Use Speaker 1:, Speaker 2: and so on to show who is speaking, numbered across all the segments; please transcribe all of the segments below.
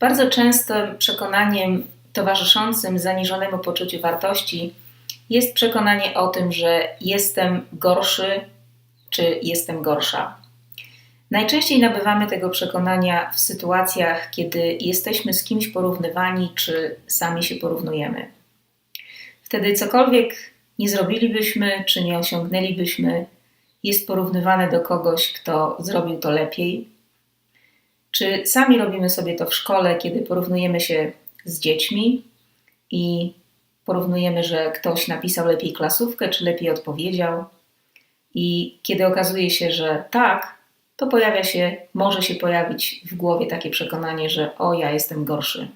Speaker 1: Bardzo często przekonaniem towarzyszącym zaniżonemu poczuciu wartości jest przekonanie o tym, że jestem gorszy czy jestem gorsza. Najczęściej nabywamy tego przekonania w sytuacjach, kiedy jesteśmy z kimś porównywani, czy sami się porównujemy. Wtedy cokolwiek nie zrobilibyśmy, czy nie osiągnęlibyśmy, jest porównywane do kogoś, kto zrobił to lepiej. Czy sami robimy sobie to w szkole, kiedy porównujemy się z dziećmi i porównujemy, że ktoś napisał lepiej klasówkę, czy lepiej odpowiedział. I kiedy okazuje się, że tak, to pojawia się, może się pojawić w głowie takie przekonanie, że o, ja jestem gorszy.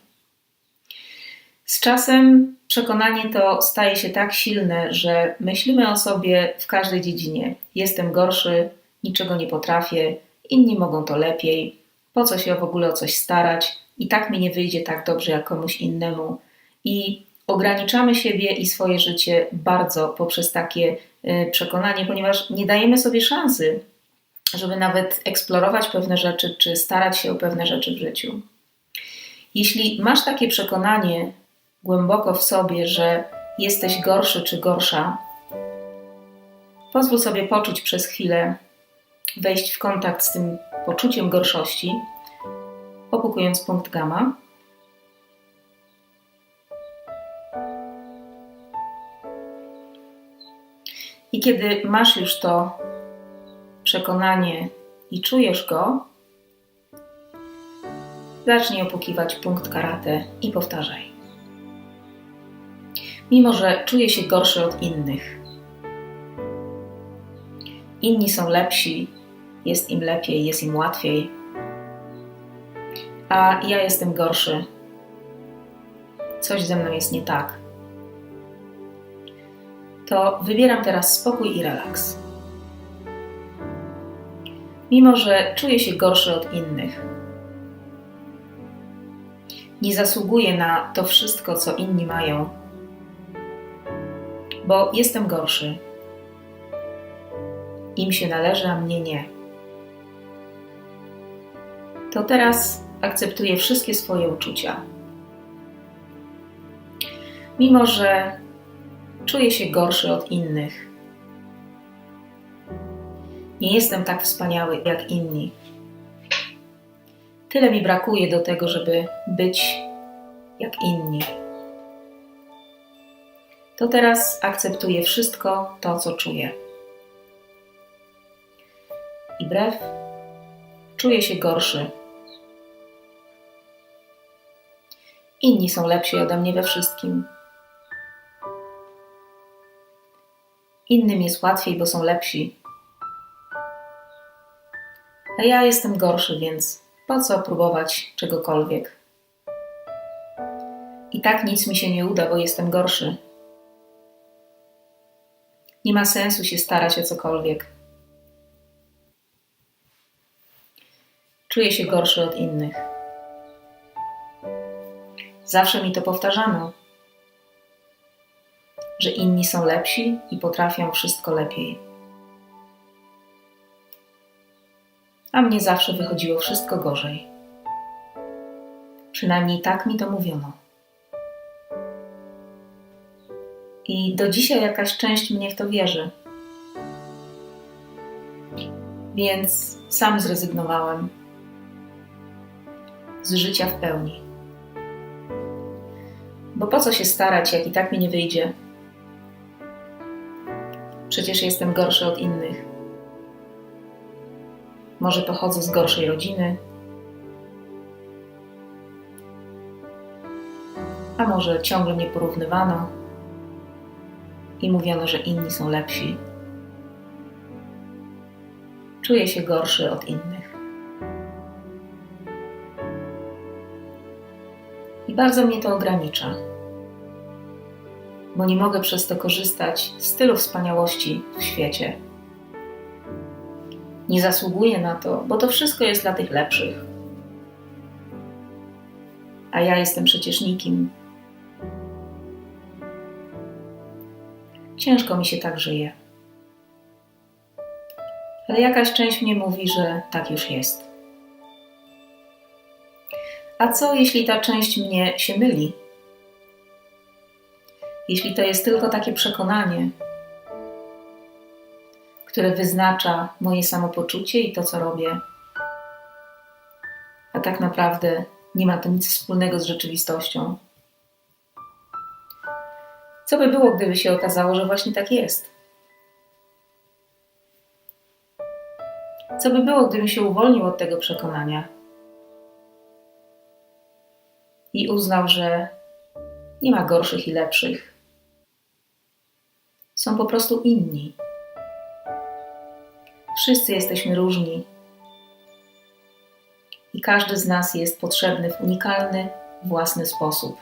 Speaker 1: Z czasem przekonanie to staje się tak silne, że myślimy o sobie w każdej dziedzinie: jestem gorszy, niczego nie potrafię, inni mogą to lepiej, po co się w ogóle o coś starać, i tak mi nie wyjdzie tak dobrze jak komuś innemu. I ograniczamy siebie i swoje życie bardzo poprzez takie y, przekonanie, ponieważ nie dajemy sobie szansy żeby nawet eksplorować pewne rzeczy, czy starać się o pewne rzeczy w życiu. Jeśli masz takie przekonanie głęboko w sobie, że jesteś gorszy czy gorsza, pozwól sobie poczuć przez chwilę, wejść w kontakt z tym poczuciem gorszości, opukując punkt gamma. I kiedy masz już to przekonanie i czujesz go, zacznij opukiwać punkt karate i powtarzaj. Mimo, że czuję się gorszy od innych, inni są lepsi, jest im lepiej, jest im łatwiej, a ja jestem gorszy. Coś ze mną jest nie tak. To wybieram teraz spokój i relaks mimo że czuję się gorszy od innych. Nie zasługuję na to wszystko, co inni mają, bo jestem gorszy. Im się należy, a mnie nie. To teraz akceptuję wszystkie swoje uczucia. Mimo, że czuję się gorszy od innych, nie jestem tak wspaniały jak inni. Tyle mi brakuje do tego, żeby być jak inni. To teraz akceptuję wszystko to, co czuję. I brew czuję się gorszy. Inni są lepsi ode mnie we wszystkim. Innym jest łatwiej, bo są lepsi a ja jestem gorszy, więc po co próbować czegokolwiek? I tak nic mi się nie uda, bo jestem gorszy. Nie ma sensu się starać o cokolwiek. Czuję się gorszy od innych. Zawsze mi to powtarzano, że inni są lepsi i potrafią wszystko lepiej. a mnie zawsze wychodziło wszystko gorzej. Przynajmniej tak mi to mówiono. I do dzisiaj jakaś część mnie w to wierzy. Więc sam zrezygnowałem z życia w pełni. Bo po co się starać, jak i tak mi nie wyjdzie? Przecież jestem gorszy od innych. Może pochodzę z gorszej rodziny, a może ciągle mnie porównywano i mówiono, że inni są lepsi. Czuję się gorszy od innych. I bardzo mnie to ogranicza, bo nie mogę przez to korzystać z tylu wspaniałości w świecie nie zasługuje na to, bo to wszystko jest dla tych lepszych. A ja jestem przecież nikim. Ciężko mi się tak żyje. Ale jakaś część mnie mówi, że tak już jest. A co jeśli ta część mnie się myli? Jeśli to jest tylko takie przekonanie, które wyznacza moje samopoczucie i to, co robię, a tak naprawdę nie ma to nic wspólnego z rzeczywistością. Co by było, gdyby się okazało, że właśnie tak jest? Co by było, gdybym się uwolnił od tego przekonania i uznał, że nie ma gorszych i lepszych? Są po prostu inni. Wszyscy jesteśmy różni i każdy z nas jest potrzebny w unikalny, własny sposób.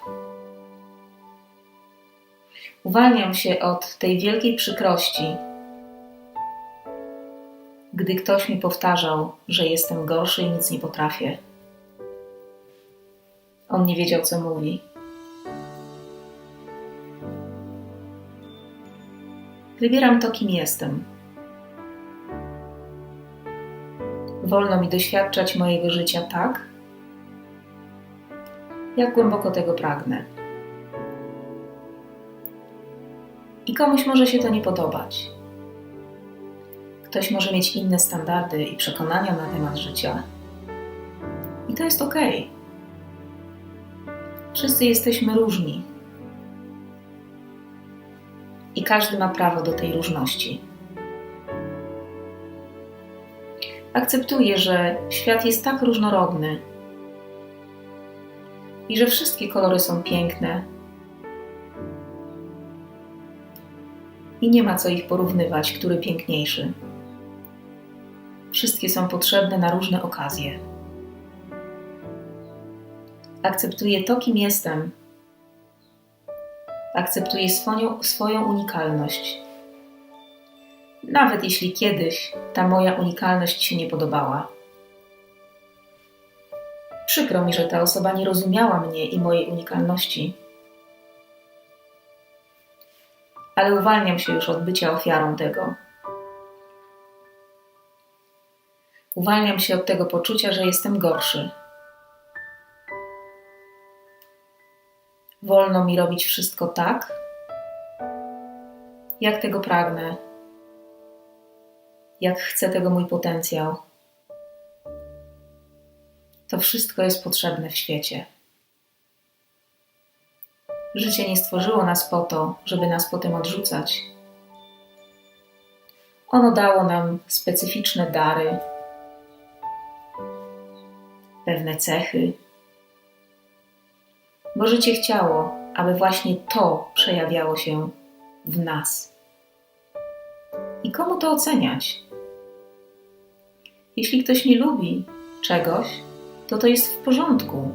Speaker 1: Uwalniam się od tej wielkiej przykrości, gdy ktoś mi powtarzał, że jestem gorszy i nic nie potrafię. On nie wiedział, co mówi. Wybieram to, kim jestem. Wolno mi doświadczać mojego życia tak, jak głęboko tego pragnę. I komuś może się to nie podobać. Ktoś może mieć inne standardy i przekonania na temat życia. I to jest ok. Wszyscy jesteśmy różni. I każdy ma prawo do tej różności. Akceptuję, że świat jest tak różnorodny i że wszystkie kolory są piękne i nie ma co ich porównywać, który piękniejszy. Wszystkie są potrzebne na różne okazje. Akceptuję to, kim jestem. Akceptuję swoją, swoją unikalność. Nawet jeśli kiedyś ta moja unikalność się nie podobała. Przykro mi, że ta osoba nie rozumiała mnie i mojej unikalności ale uwalniam się już od bycia ofiarą tego. Uwalniam się od tego poczucia, że jestem gorszy. Wolno mi robić wszystko tak, jak tego pragnę, jak chce tego mój potencjał. To wszystko jest potrzebne w świecie. Życie nie stworzyło nas po to, żeby nas potem odrzucać. Ono dało nam specyficzne dary, pewne cechy, bo życie chciało, aby właśnie to przejawiało się w nas. I komu to oceniać? Jeśli ktoś nie lubi czegoś, to to jest w porządku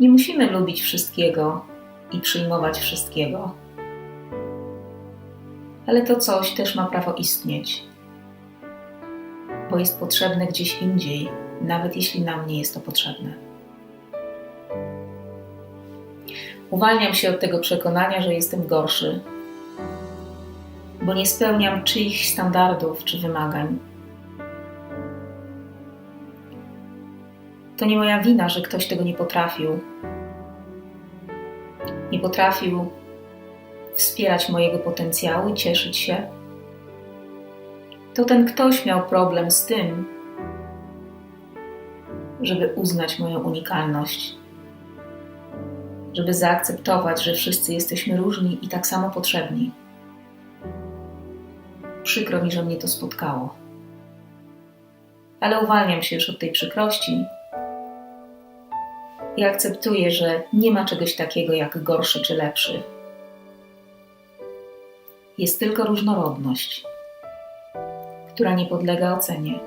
Speaker 1: nie musimy lubić wszystkiego i przyjmować wszystkiego. Ale to coś też ma prawo istnieć, bo jest potrzebne gdzieś indziej, nawet jeśli nam nie jest to potrzebne. Uwalniam się od tego przekonania, że jestem gorszy, bo nie spełniam czyichś standardów czy wymagań To nie moja wina, że ktoś tego nie potrafił. Nie potrafił wspierać mojego potencjału i cieszyć się. To ten ktoś miał problem z tym, żeby uznać moją unikalność, żeby zaakceptować, że wszyscy jesteśmy różni i tak samo potrzebni. Przykro mi, że mnie to spotkało. Ale uwalniam się już od tej przykrości i akceptuję, że nie ma czegoś takiego jak gorszy czy lepszy. Jest tylko różnorodność, która nie podlega ocenie.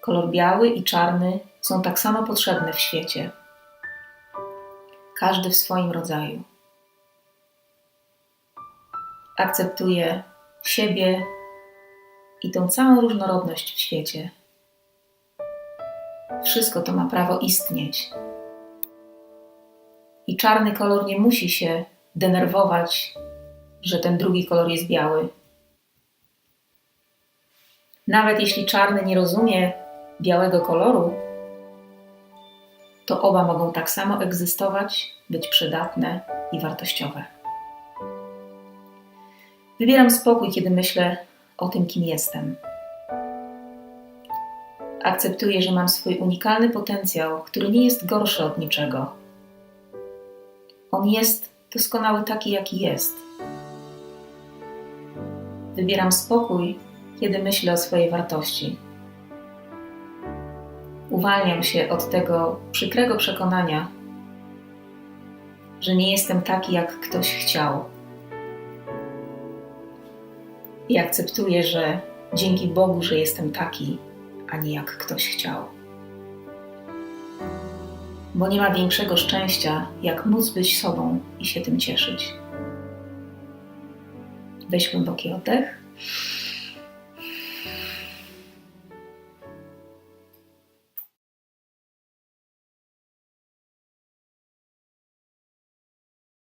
Speaker 1: Kolor biały i czarny są tak samo potrzebne w świecie, każdy w swoim rodzaju. Akceptuję siebie i tą całą różnorodność w świecie wszystko to ma prawo istnieć. I czarny kolor nie musi się denerwować, że ten drugi kolor jest biały. Nawet jeśli czarny nie rozumie białego koloru, to oba mogą tak samo egzystować, być przydatne i wartościowe. Wybieram spokój, kiedy myślę o tym, kim jestem. Akceptuję, że mam swój unikalny potencjał, który nie jest gorszy od niczego. On jest doskonały taki, jaki jest. Wybieram spokój, kiedy myślę o swojej wartości. Uwalniam się od tego przykrego przekonania, że nie jestem taki, jak ktoś chciał. I akceptuję, że dzięki Bogu, że jestem taki, a nie jak ktoś chciał. Bo nie ma większego szczęścia, jak móc być sobą i się tym cieszyć. Weź głęboki oddech.